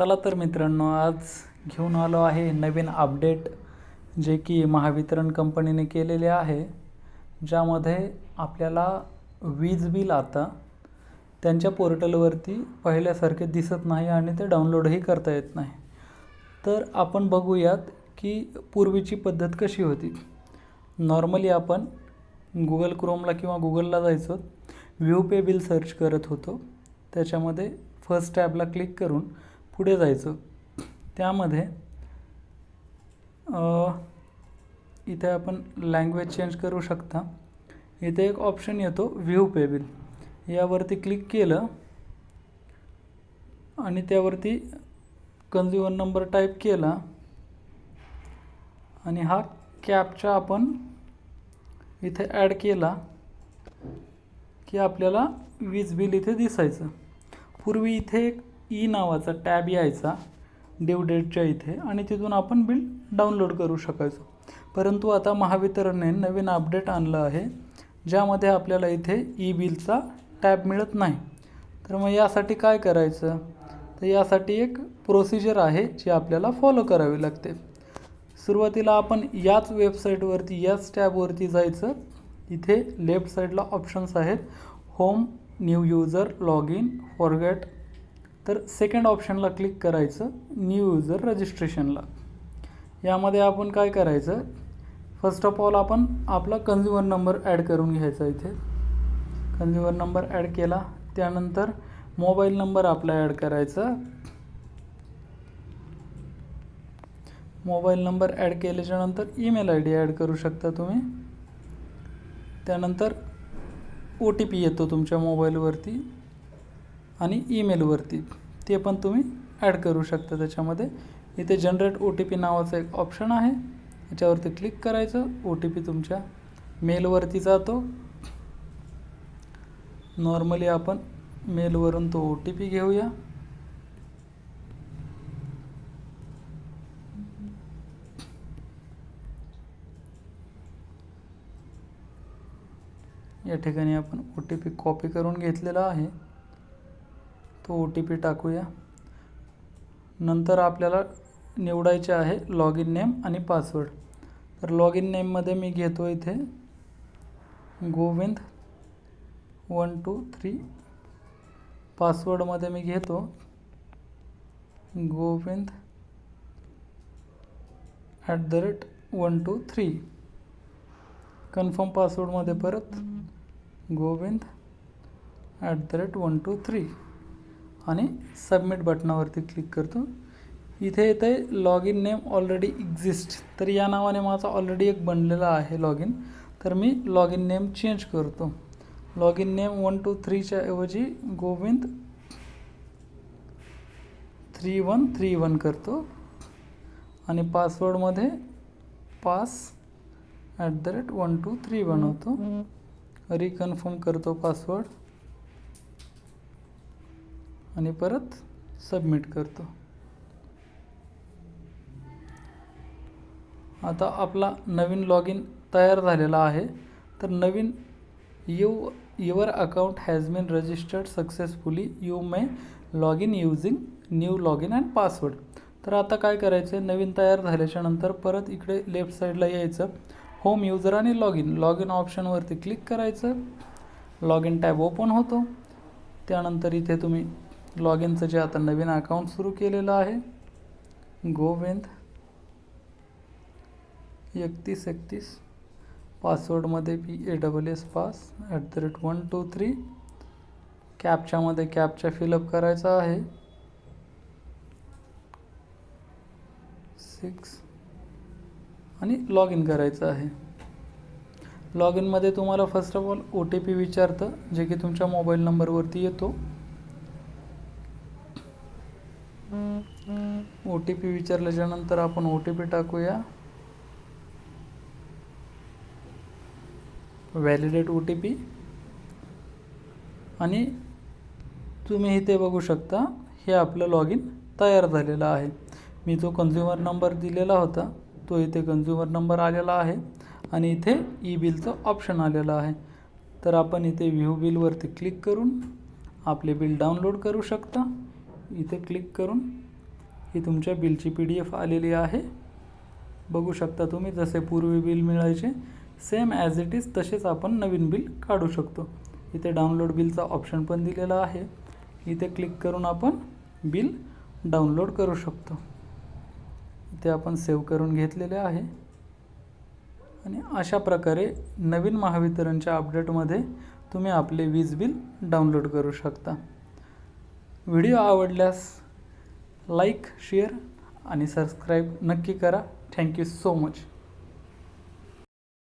चला तर मित्रांनो आज घेऊन आलो आहे नवीन अपडेट जे की महावितरण कंपनीने केलेले आहे ज्यामध्ये आपल्याला वीज बिल आता त्यांच्या पोर्टलवरती पहिल्यासारखे दिसत नाही आणि ते डाउनलोडही करता येत नाही. तर आपण बघूयात की पूर्वीची पद्धत कशी होती. नॉर्मली आपण गुगल क्रोमला किंवा गुगलला जायचो व्ह्यू पे बिल सर्च करत होतो. त्याच्यामध्ये फर्स्ट टॅबला क्लिक करून पुढे जायचं. त्यामध्ये इथे आपण लँग्वेज चेंज करू शकता. इथे एक ऑप्शन येतो व्ह्यू पे बिल यावरती क्लिक केलं आणि त्यावरती कन्झ्युमर नंबर टाईप केला. आणि हा कॅपचा आपण इथे ॲड केला की आपल्याला वीज बिल इथे दिसायचं. पूर्वी इथे एक ई नावाचा टॅब यायचा ड्यू डेटच्या इथे आणि तिथून आपण बिल डाउनलोड करू शकायचो. परंतु आता महावितरणने नवीन अपडेट आणलं आहे ज्यामध्ये आपल्याला इथे ई बिलचा टॅब मिळत नाही. तर मग यासाठी काय करायचं? तर यासाठी एक प्रोसिजर आहे जी आपल्याला फॉलो करावी लागते. सुरुवातीला आपण याच वेबसाईटवरती याच टॅबवरती जायचं. इथे लेफ्ट साईडला ऑप्शन्स आहेत home new user log in forget तर सेकंड ऑप्शनला क्लिक करायचं न्यू युजर रजिस्ट्रेशनला यामध्ये आपण काय करायचं? फर्स्ट ऑफ ऑल आपण आपला कन्झ्युमर नंबर ॲड करून घ्यायचा इथे. कन्झ्युमर नंबर ॲड केला. त्यानंतर मोबाईल नंबर आपला ॲड करायचा. मोबाईल नंबर ॲड केल्याच्यानंतर ईमेल आय डी ॲड करू शकता तुम्ही. त्यानंतर ओ टी पी येतो तुमच्या मोबाईलवरती आणि ईमेलवरती ते पण तुम्ही ॲड करू शकता त्याच्यामध्ये. इथे जनरेट ओ टी पी नावाचं एक ऑप्शन आहे. याच्यावरती क्लिक करायचं. ओ टी पी तुमच्या मेलवरती जातो. नॉर्मली आपण मेलवरून तो ओ टी पी घेऊया. या ठिकाणी आपण ओ टी पी कॉपी करून घेतलेला आहे. तो ओ टी पी टाकूया. नंतर आपल्याला निवडायचे आहे लॉग इन नेम आणि पासवर्ड तर लॉग इन नेममध्ये मी घेतो इथे गोविंद वन टू थ्री. पासवर्डमध्ये मी घेतो Govind at the rate one two three. Confirm पासवर्डमध्ये परत Govind at the rate one two three. आणि सबमिट बटनावरती क्लिक करतो. इथे येतं आहे log in name already exist तर या नावाने माझा ऑलरेडी एक बनलेला आहे लॉग इन तर मी लॉग इन नेम चेंज करतो. Log in name one two थ्रीच्या ऐवजी Govind three one three one करतो. आणि पासवर्डमध्ये pass at the rate one two three बनवतो रिकन्फर्म करतो पासवर्ड आणि परत सबमिट करतो. आता आपला नवीन लॉग इन तयार झालेला आहे. तर नवीन you your account has been registered successfully you may log in using new log in and password तर आता काय करायचं आहे नवीन तयार झाल्याच्यानंतर परत इकडे लेफ्ट साईडला यायचं. होम युजर आणि लॉग इन लॉग इन ऑप्शनवरती क्लिक करायचं. लॉग इन टॅब ओपन होतो. त्यानंतर इथे तुम्ही लॉग इनचं जे आता नवीन अकाउंट सुरू केलेलं आहे. गोविंद एकतीस एकतीस. पासवर्डमध्ये P A double S pass at the rate one two three कॅपच्यामध्ये captcha fill up करायचा आहे. सिक्स आणि लॉग इन करायचं आहे. लॉग इनमध्ये तुम्हाला first of all O T P विचारतं जे की तुमच्या मोबाईल नंबरवरती येतो. ओ टी पी विचारल्याच्यानंतर आपण ओ टी पी टाकूया. व्हॅलिडेट ओ टी पी आणि तुम्ही इथे बघू शकता हे आपलं लॉग इन तयार झालेलं आहे. मी जो कन्झ्युमर नंबर दिलेला होता तो इथे कन्झ्युमर नंबर आलेला आहे आणि इथे ई बिलचं ऑप्शन आलेलं आहे. तर आपण इथे व्ह्यू बिलवरती क्लिक करून आपले बिल डाउनलोड करू शकता. इथे क्लिक करून ही तुमच्या बिलची पी डी एफ आलेली आहे. बघू शकता तुम्ही जसे पूर्वी बिल मिळायचे सेम ॲज इट इज तसेच आपण नवीन बिल काढू शकतो. इथे डाउनलोड बिलचा ऑप्शन पण दिलेला आहे. इथे क्लिक करून आपण बिल डाउनलोड करू शकतो. इथे आपण सेव्ह करून घेतलेले आहे. आणि अशा प्रकारे नवीन महावितरणच्या अपडेटमध्ये तुम्ही आपले वीज बिल डाउनलोड करू शकता. व्हिडिओ आवडल्यास लाईक शेअर आणि सबस्क्राईब नक्की करा. Thank you so much.